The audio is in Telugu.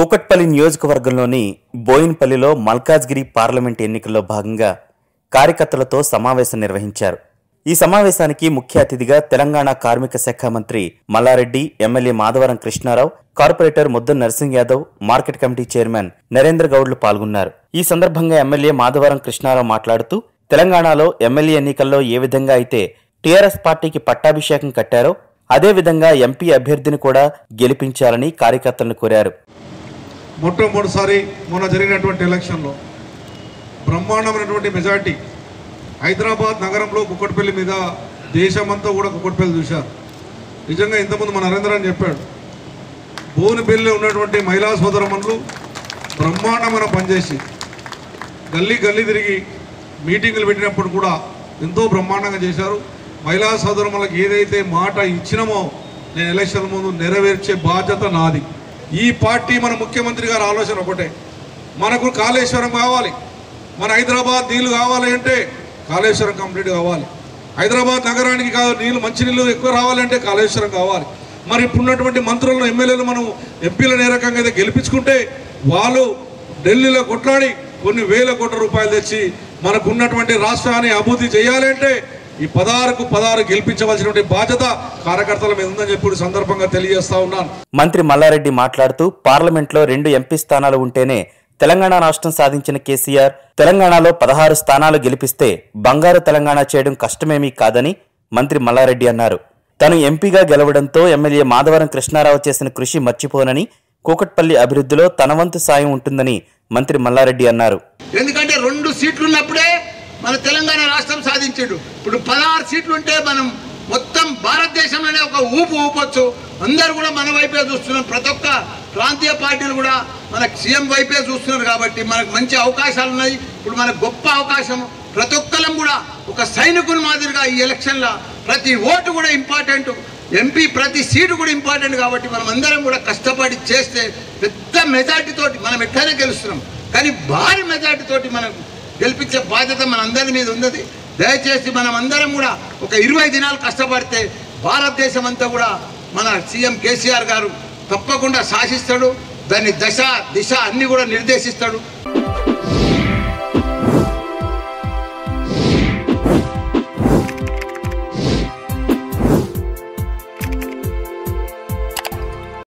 కూకట్పల్లి నియోజకవర్గంలోని బోయిన్పల్లిలో మల్కాజ్గిరి పార్లమెంట్ ఎన్నికల్లో భాగంగా కార్యకర్తలతో సమావేశం నిర్వహించారు. ఈ సమావేశానికి ముఖ్య అతిథిగా తెలంగాణ కార్మిక శాఖ మంత్రి Mallareddy MLA Madhavaram Krishnarao corporator Muddam Narsing Yadav market committee chairman Narendra గౌడ్లు పాల్గొన్నారు. ఈ సందర్భంగా ఎమ్మెల్యే మాధవరం కృష్ణారావు మాట్లాడుతూ తెలంగాణలో ఎమ్మెల్యే ఎన్నికల్లో ఏ విధంగా అయితే టీఆర్ఎస్ పార్టీకి పట్టాభిషేకం కట్టారో అదేవిధంగా ఎంపీ అభ్యర్థిని కూడా గెలిపించాలని కార్యకర్తలను కోరారు. మొట్టమొదటిసారి మొన్న జరిగినటువంటి ఎలక్షన్లో బ్రహ్మాండమైనటువంటి మెజార్టీ హైదరాబాద్ నగరంలో కుక్కటిపల్లి మీద దేశమంతా కూడా కుక్కటిపల్లి చూశారు. నిజంగా ఇంతకుముందు మన నరేంద్ర అని చెప్పాడు భువనపల్లిలో ఉన్నటువంటి మహిళా సోదరమణులు బ్రహ్మాండమైన పనిచేసి గల్లీ గల్లీ తిరిగి మీటింగులు పెట్టినప్పుడు కూడా ఎంతో బ్రహ్మాండంగా చేశారు. మహిళా సోదరములకు ఏదైతే మాట ఇచ్చినామో నేను ఎలక్షన్ ముందు నెరవేర్చే బాధ్యత నాది. ఈ పార్టీ మన ముఖ్యమంత్రి గారి ఆలోచన ఒకటే. మనకు కాళేశ్వరం కావాలి. మన హైదరాబాద్ నీళ్ళు కావాలి అంటే కాళేశ్వరం కంప్లీట్ కావాలి. హైదరాబాద్ నగరానికి కాదు నీళ్ళు మంచి నీళ్ళు ఎక్కువ రావాలంటే కాళేశ్వరం కావాలి. మరి ఇప్పుడున్నటువంటి మంత్రులను ఎమ్మెల్యేలు మనం ఎంపీలను ఏ రకంగా అయితే గెలిపించుకుంటే వాళ్ళు ఢిల్లీలో కొట్లాడి కొన్ని వేల కోట్ల రూపాయలు తెచ్చి మనకున్నటువంటి రాష్ట్రాన్ని అభివృద్ధి చేయాలంటే ఈ పదహారుకు పదహారు గెలిపించవలసినటువంటి బాధ్యత కార్యకర్తల మీద ఉందని చెప్పి సందర్భంగా తెలియజేస్తా ఉన్నాను. మంత్రి మల్లారెడ్డి మాట్లాడుతూ పార్లమెంట్లో రెండు ఎంపీ స్థానాలు ఉంటేనే తెలంగాణ రాష్ట్రం సాధించిన కేసీఆర్ తెలంగాణలో పదహారు స్థానాలు గెలిపిస్తే బంగారు తెలంగాణ చేయడం కష్టమేమీ కాదని మంత్రి మల్లారెడ్డి అన్నారు. తను ఎంపీగా గెలవడంతో ఎమ్మెల్యే మాధవరం కృష్ణారావు చేసిన కృషి మర్చిపోనని కూకట్పల్లి అభివృద్ధిలో తన వంతు సాయం ఉంటుందని మంత్రి మల్లారెడ్డి అన్నారు. ఎందుకంటే రెండు సీట్లు ఉన్నప్పుడే మన తెలంగాణ రాష్ట్రం సాధించాడు. ఇప్పుడు పదహారు సీట్లు ఉంటే మనం మొత్తం భారతదేశంలోనే ఒక ఊపు ఊపొచ్చు. అందరూ కూడా మన వైపే చూస్తున్నాం ప్రతి ఒక్క ప్రాంతీయ పార్టీలు కూడా మన సీఎం వైపే చూస్తున్నారు కాబట్టి మనకు మంచి అవకాశాలు ఉన్నాయి. ఇప్పుడు మనకు గొప్ప అవకాశం. ప్రతి ఒక్కరం కూడా ఒక సైనికుని మాదిరిగా ఈ ఎలక్షన్లో ప్రతి ఓటు కూడా ఇంపార్టెంట్. ఎంపీ ప్రతి సీటు కూడా ఇంపార్టెంట్ కాబట్టి మనం అందరం కూడా కష్టపడి చేస్తే పెద్ద మెజార్టీతోటి మనం ఎట్లయినా గెలుస్తున్నాం. కానీ భారీ మెజార్టీతోటి మనకు మనం గెలిపించే బాధ్యత మన అందరి మీద ఉన్నది. దయచేసి మనం అందరం కూడా ఒక ఇరవై దినాలు కష్టపడితే భారతదేశం అంతా కూడా మన సీఎం కేసీఆర్ గారు తప్పకుండా శాసిస్తాడు. దాని దశ దిశ అన్నీ కూడా నిర్దేశిస్తాడు.